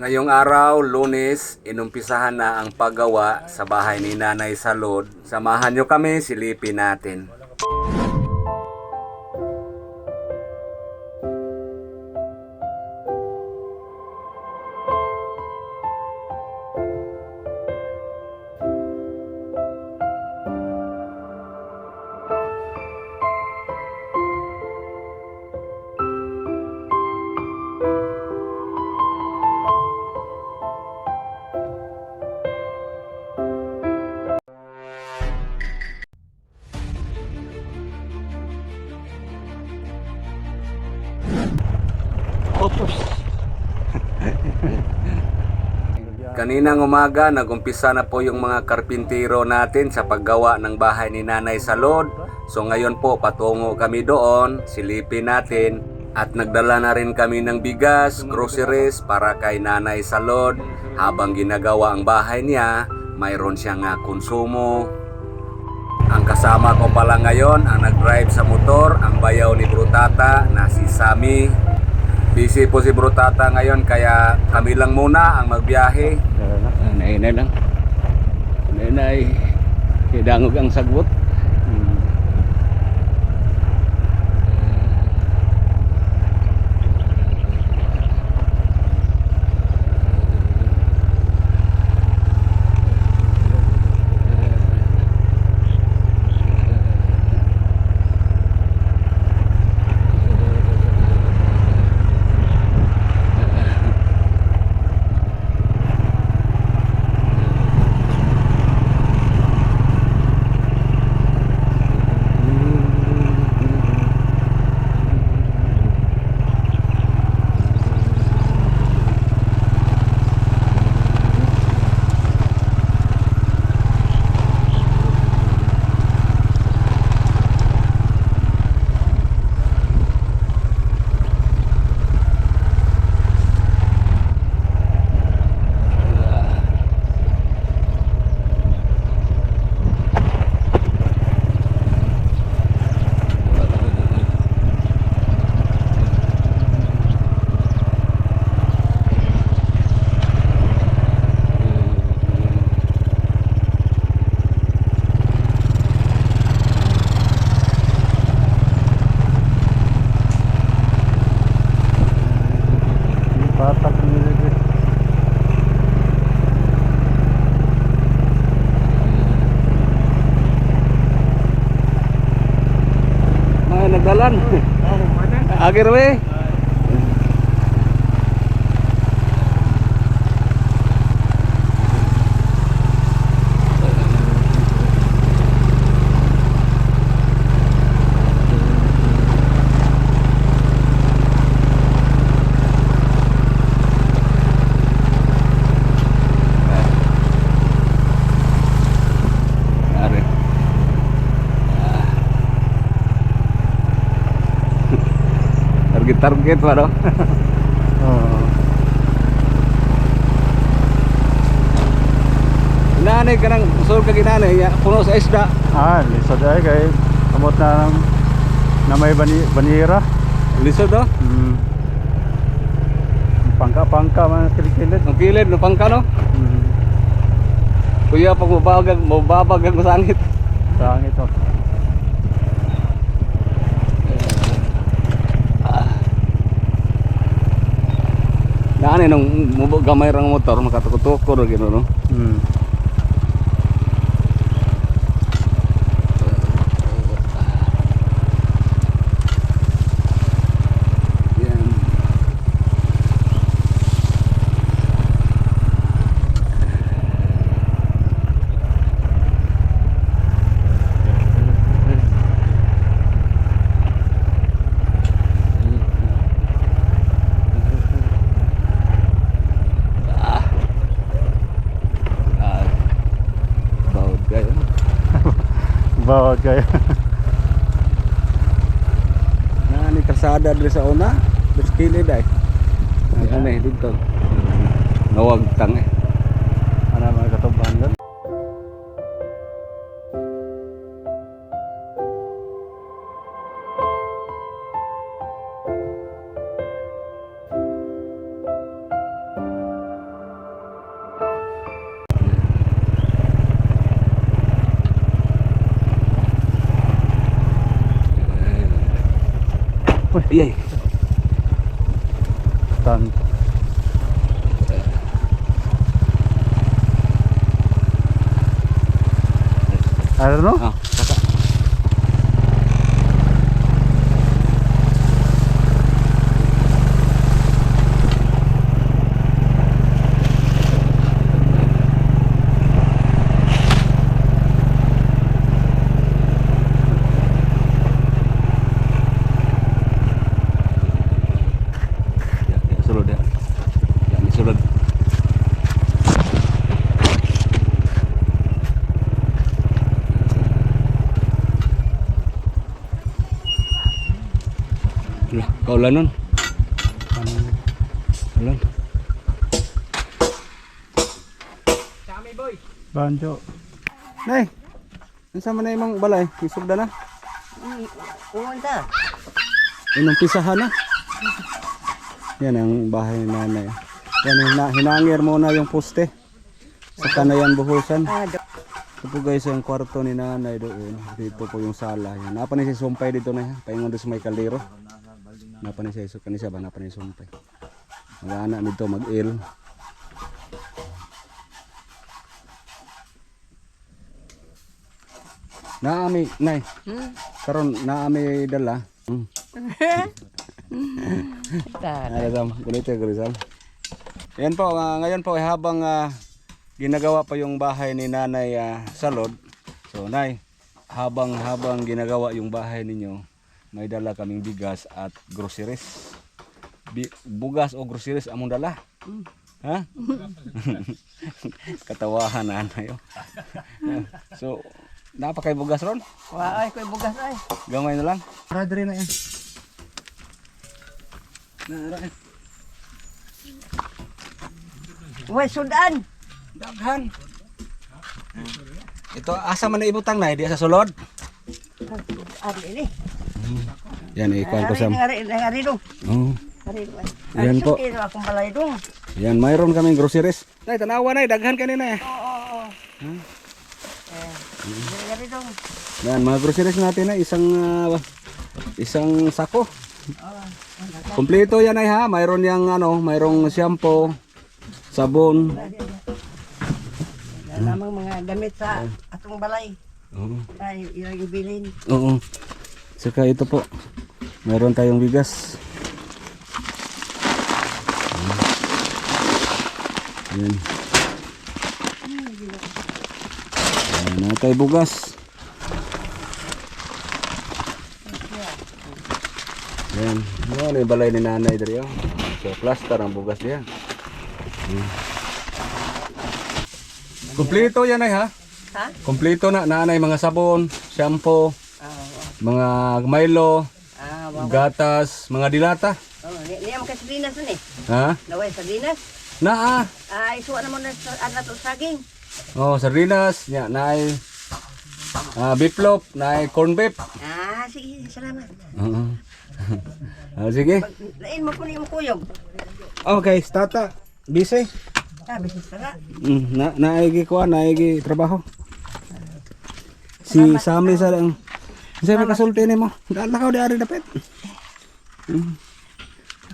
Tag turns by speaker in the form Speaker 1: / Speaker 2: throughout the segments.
Speaker 1: Ngayong araw, lunes, inumpisahan na ang paggawa sa bahay ni Nanay Salod. Samahan nyo kami, silipin natin. Kaninang umaga, nagumpisa na po yung mga karpintero natin sa paggawa ng bahay ni Nanay Salod. So ngayon po, patungo kami doon, silipin natin. At nagdala na rin kami ng bigas, groceries para kay Nanay Salod. Habang ginagawa ang bahay niya, mayroon siyang ah, konsumo. Ang kasama ko pala ngayon, ang nag-drive sa motor, ang bayaw ni Brutata na si Sami. Busy po si Brutata ngayon kaya kami lang muna ang magbiyahe.
Speaker 2: Ah, Nainay lang. Nainay. Kidangog ang sagbot. Nagdalan. Agir we. Ari. Target target pa no? Oo. Nanay ka nang usul ka ginanay ya puno sa isda.
Speaker 3: Ah, lisod ay kay kamot na na may bani, banira.
Speaker 1: Lisod oh.
Speaker 3: Mm. Pangka-pangka man kilikilid.
Speaker 1: Ang kilid no pangka no.
Speaker 3: Mm.
Speaker 1: Kuya pag mababag mababag ang masangit.
Speaker 3: Sangit to.
Speaker 1: Naanay nung mubog gamay rang motor makatukutuko ro gino no.
Speaker 3: Mm.
Speaker 1: Yan. Ah. Bawod kayo.
Speaker 3: Bawat kayo.
Speaker 1: Nani kalsada diri sa una, dos kilid ay. Ano eh dito. Nawag tang eh. Iyay.
Speaker 3: Tan. Ano no?
Speaker 1: Ah, saka. Ya, ya, sulod ya. Yan, sulod. Lah, kaulan nun. Kaulan.
Speaker 3: Banjo.
Speaker 1: Nay, nasa man na imong balay? Isugda na.
Speaker 4: Pumunta.
Speaker 1: Inong pisahan na. Yan ang bahay ni nanay. Yan, hina, hinangir muna yung poste. Sa kanayan buhusan.
Speaker 4: Ah,
Speaker 1: Ito po guys yung kwarto ni nanay doon. Dito po yung sala. Yan. Napa ni si Sumpay dito na yan. Paingon doon sa may kaldero. Napa ni si kanisa ba? Napa ni si Sumpay. Mag-anak dito mag-il. Naami, nay. Karon naami dala. Hmm.
Speaker 4: Ta-
Speaker 1: Ay, Rizal. Ganito yung Rizal. Yan po, ah, ngayon po ay habang ah, ginagawa pa yung bahay ni Nanay ah, Salod. So, Nay, habang habang ginagawa yung bahay ninyo, may dala kaming bigas at groceries. Bi- bugas o groceries among dala. Ha? Katawahan nanay. oh. so, napakay bugas ron.
Speaker 4: Wa ay koy bugas ay.
Speaker 1: Gamay na lang. Radre na yan. Nara.
Speaker 4: Wa sudan.
Speaker 1: Daghan. Ito, asa man na ibutang na, di sa sulod.
Speaker 4: Ari ini.
Speaker 1: Yan, ikuhan ko
Speaker 4: Ari
Speaker 1: sa...
Speaker 4: ari ari dong.
Speaker 1: Oh. Yan po. Yan, mayroon kaming groceries. Nay, tanawa na, daghan kanina eh.
Speaker 4: Oo oo. Eh.
Speaker 1: Yan, mga groceries natin na isang ah, isang sako. Kompleto yan ay ha, mayroon yang ano, mayroong shampoo, sabon.
Speaker 4: Yan namang mga damit sa atong balay.
Speaker 1: Oo.
Speaker 4: Ay ilang bilin.
Speaker 1: Oo. Saka ito po. Meron tayong bigas. Yan. Yan na tayo bugas. Yan. Yan yung balay ni nanay dari oh. So plaster ang bugas niya. Hmm. Kompleto yan ay ha.
Speaker 4: Ha?
Speaker 1: Kompleto na nanay mga sabon, shampoo, mga Milo,
Speaker 4: ah,
Speaker 1: gatas, mga dilata.
Speaker 4: Oh, ni ni am kasdinas ni.
Speaker 1: Ha?
Speaker 4: Naway sa dinas.
Speaker 1: Naa.
Speaker 4: Ah, isuwa na mo na sa ana to saging.
Speaker 1: Oh, sardinas, nya naay ah beefloaf, naay corn beef.
Speaker 4: Ah, sige, salamat.
Speaker 1: Oo. ah, sige.
Speaker 4: Lain mo kunin mo kuyog.
Speaker 1: Okay, tata. Busy.
Speaker 4: Ah, bisis sala.
Speaker 1: Mm, na naay kuha, naay gi trabaho. Si Sami sa lang. Sa may kasulti nimo. Lakaw di ari dapat.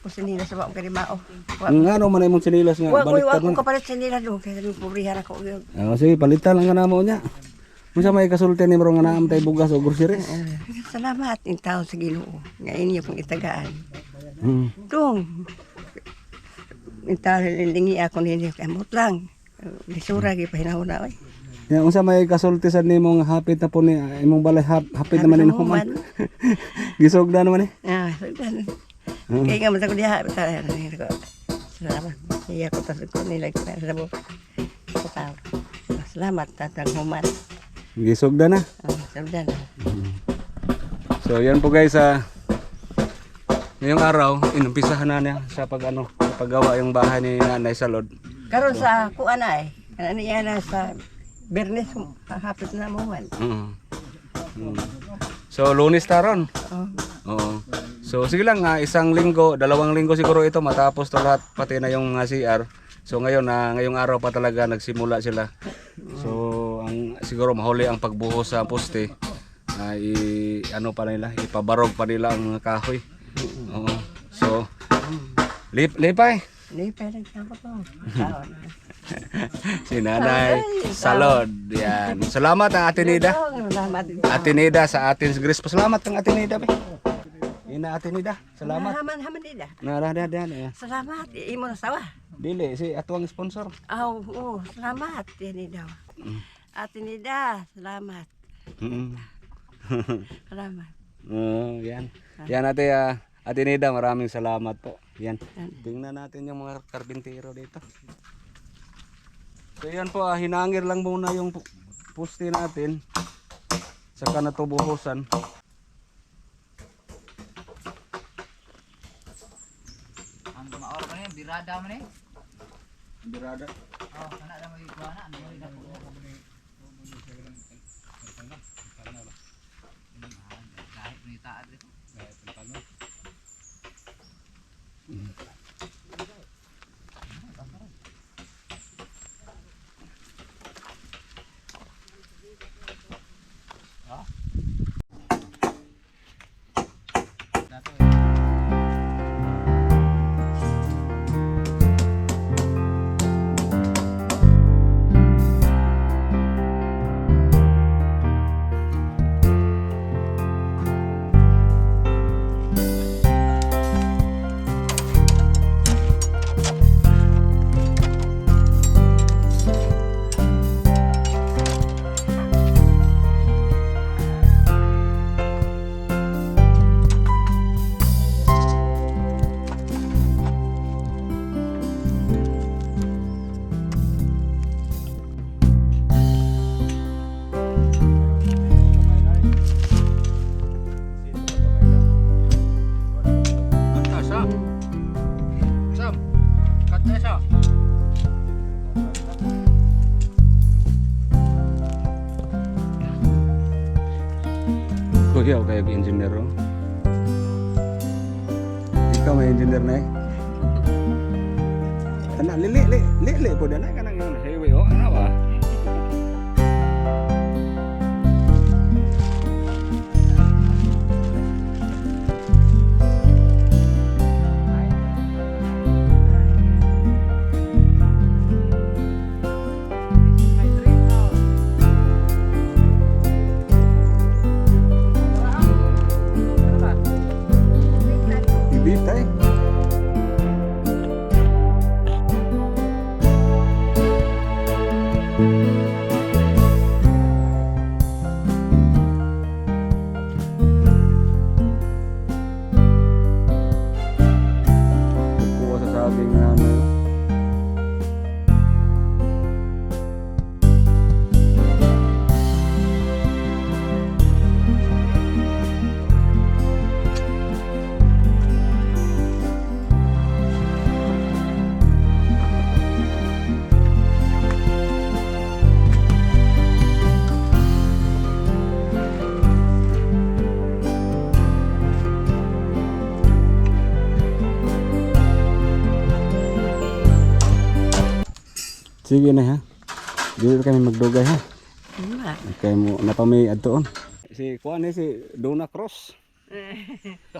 Speaker 4: Ako sinila sa baong karimao.
Speaker 1: Ang ano man imong sinilas nga
Speaker 4: wa ko wa ko kapalit sinila do kaya nang pobrihan ako.
Speaker 1: Ah, sige, palitan lang nga namo nya. Unsa may kasulti nimo nga naam tay bugas o groceries?
Speaker 4: Ah, salamat in taon sa Ginoo. Nga inyo pong itagaan.
Speaker 1: Mm.
Speaker 4: Dong. In taon lingi ako ninyo kamot lang. Lisura gi pahinahon na oy.
Speaker 1: Yan, unsa may kasulti sa nimo nga hapit na po ni imong balay hap, hapit naman ni human. Gisog na naman eh.
Speaker 4: Ah, sudan. Kaya nga masa ko diha ta ko. Salamat. Iya ko tas ko nila sa mo. Sa Salamat tatang human.
Speaker 1: Gisog na na.
Speaker 4: Ah, sudan.
Speaker 1: So yan po guys ah. ngayong araw, inumpisahan na niya sa pag ano, sa paggawa yung bahay ni Nanay Salod.
Speaker 4: Karon sa kuan na eh. Ano yan na sa Bernes hapit na mo man.
Speaker 1: Mm. Mm. So lunes taron.
Speaker 4: Oh.
Speaker 1: Oo. So sige lang, ah, isang linggo, dalawang linggo siguro ito matapos to lahat pati na yung ah, CR. So ngayon na ngayong araw pa talaga nagsimula sila. So ang siguro mahuli ang pagbuhos sa poste. Ah, i ano pa nila, ipabarog pa nila ang kahoy. Lip, lipay.
Speaker 4: Hindi lang sa ako. Taon.
Speaker 1: Si Nanay Salod. Yan. Salamat ang Ate Nida.
Speaker 4: Salamat din.
Speaker 1: Ate Nida sa atin Grace. Pasalamat ang Ate Nida. Be. Ina Ate Nida. Salamat.
Speaker 4: Haman, haman nila.
Speaker 1: Nara na yan.
Speaker 4: Salamat. Imo na sawa.
Speaker 1: Dili si atuang sponsor.
Speaker 4: Ah, oo. Salamat. Yan daw. Ate Nida, salamat.
Speaker 1: Mm.
Speaker 4: Salamat.
Speaker 1: Oh, yan. Yan ate ah, Ate Nida, maraming salamat po. Yan. Tingnan natin yung mga karbintero dito. So yan po, ah, hinangir lang muna yung pu- puste natin. Saka natubuhusan.
Speaker 2: Ang maor eh, birada man eh.
Speaker 1: Birada.
Speaker 2: Oh, kana lang may kuana, ano yung
Speaker 1: Sige na ha. Dito kami magdugay ha.
Speaker 4: Salamat.
Speaker 1: Kay mo napamay adtoon. Si kuan ni si Dona Cross.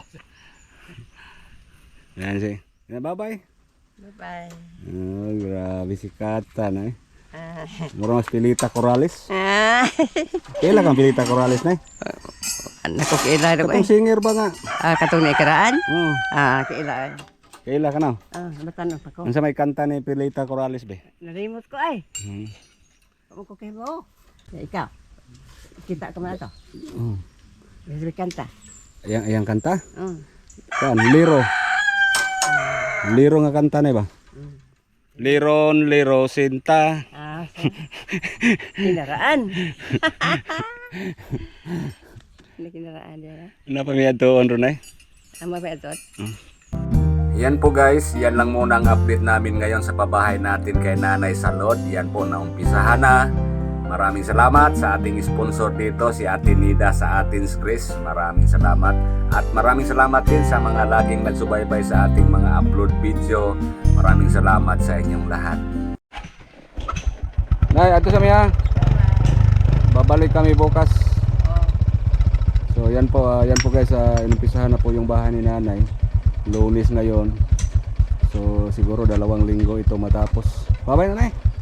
Speaker 1: Yan si. Na bye-bye.
Speaker 4: Bye-bye.
Speaker 1: Oh, grabe si Kata na eh.
Speaker 4: Ah.
Speaker 1: Mura mas Pilita Corrales.
Speaker 4: Ah.
Speaker 1: Kailan kang Pilita Corrales na eh?
Speaker 4: Anak ko kaila ro
Speaker 1: Katong singer ba nga?
Speaker 4: Ah, katong ni karaan.
Speaker 1: Oh,
Speaker 4: Ah, kaila.
Speaker 1: Kaila ka na.
Speaker 4: Ah, batanong pa ko.
Speaker 1: Unsa may kanta ni Pilita Corrales be?
Speaker 4: Nalimot ko ay.
Speaker 1: Hmm.
Speaker 4: Ako ko kay mo. Ya, ikaw. Kita ko na to.
Speaker 1: Oh.
Speaker 4: Bisa kanta.
Speaker 1: Ayang ayang kanta?
Speaker 4: Mm.
Speaker 1: Kan Liro. Liro nga kanta na ba? Liron, liro, sinta.
Speaker 4: Ah, kinaraan. Ini kinaraan dia.
Speaker 1: Napamiyad to ron eh.
Speaker 4: Ama ba ito?
Speaker 5: Yan po guys, yan lang muna ang update namin ngayon sa pabahay natin kay Nanay Salod. Yan po na umpisahan na. Maraming salamat sa ating sponsor dito, si Ate Nida sa Atin's Grace. Maraming salamat. At maraming salamat din sa mga laging nagsubaybay sa ating mga upload video. Maraming salamat sa inyong lahat.
Speaker 1: Nay, ato sa miya. Babalik kami bukas. So yan po, ah, yan po guys, uh, inumpisahan na po yung bahay ni nanay. Lunis ngayon. siguro dalawang linggo ito matapos. Babay na, Nay.